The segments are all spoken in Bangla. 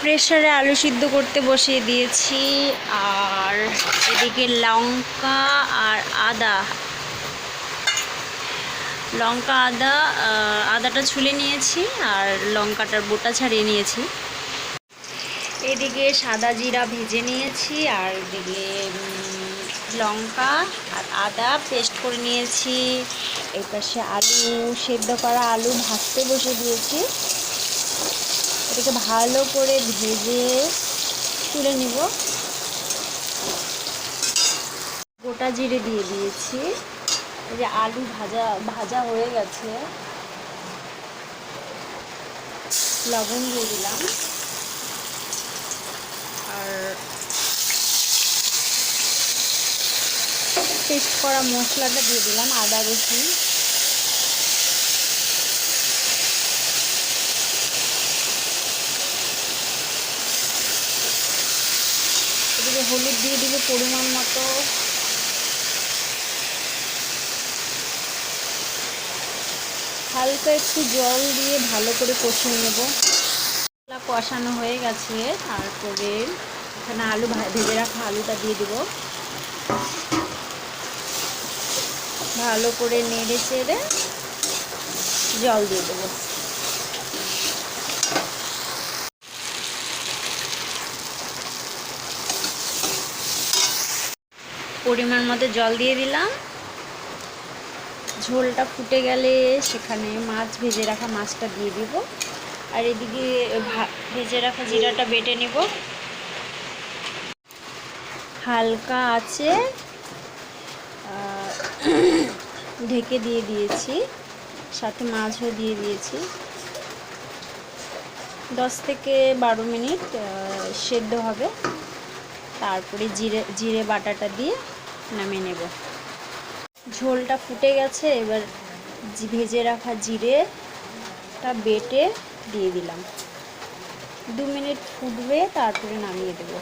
প্রেসারে আলু সিদ্ধ করতে বসিয়ে দিয়েছি, আর এদিকে লঙ্কা আর আদা। লঙ্কা, আদা আদাটা ছুলে নিয়েছি আর লঙ্কাটার বোটা ছাড়িয়ে নিয়েছি। এদিকে সাদা জিরা ভেজে নিয়েছি, আর এদিকে লঙ্কা আর আদা পেস্ট করে নিয়েছি। এই পাশে আলু, সেদ্ধ করা আলু ভাজতে বসে দিয়েছি। এটাকে ভালো করে ভেজে তুলে নিব। গোটা জিরে দিয়ে দিয়েছি। এই যে আলু ভাজা ভাজা হয়ে গেছে। লবণ দিয়ে দিলাম। আর পেস্ট করা মশলাটা দিয়ে দিলাম আদা রসুন। এদিকে হলুদ দিয়ে দিব পরিমাণ মতো। হালকা একটু জল দিয়ে ভালো করে কষিয়ে নেব। কষানো হয়ে গেছে, তারপরে এখানে আলু ভেজে রাখা আলুটা দিয়ে দিব। ভালো করে নেড়ে চেড়ে জল দিয়ে দেবো। পরিমাণ মতো জল দিয়ে দিলাম। ঝোলটা ফুটে গেলে সেখানে মাছ ভেজে রাখা মাছটা দিয়ে দিব। আর এদিকে ভেজে রাখা জিরাটা বেটে নেব। হালকা আছে। ঢেকে দিয়ে দিয়েছি। সাথে মাছও দিয়ে দিয়েছি। দশ থেকে বারো মিনিট সেদ্ধ হবে। তারপরে জিরে জিরে বাটাটা দিয়ে নামিয়ে নেব। ঝোলটা ফুটে গেছে, এবার ভেজে রাখা জিরেটা বেটে দিয়ে দিলাম। দু মিনিট ফুটবে, তারপরে নামিয়ে দেব।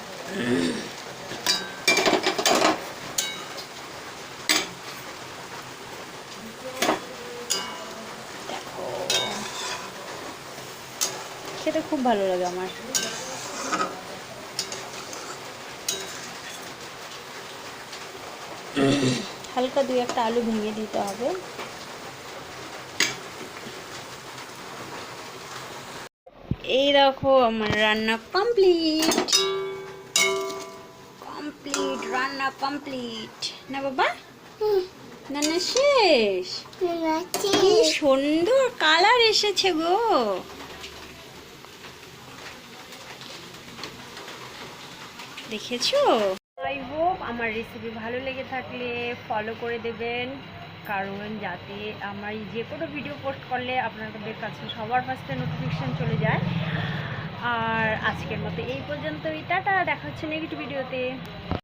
খেতে খুব ভালো লাগে আমার। হালকা দুই একটা আলু ভেঙে দিতে হবে। এই দেখো আমার রান্না কমপ্লিট। কমপ্লিট, রান্না কমপ্লিট। না বাবা? না না শেষ? কি সুন্দর কালার এসেছে গো। দেখেছ? আমার রেসিপি ভালো লেগে থাকলে ফলো করে দেবেন। কারণ যাতে আমার যে কোনো ভিডিও পোস্ট করলে আপনাদের কাছে সবার ফার্স্টে নোটিফিকেশান চলে যায়। আর আজকের মতো এই পর্যন্তই। টাটা, দেখা হচ্ছে নেগেটিভ ভিডিওতে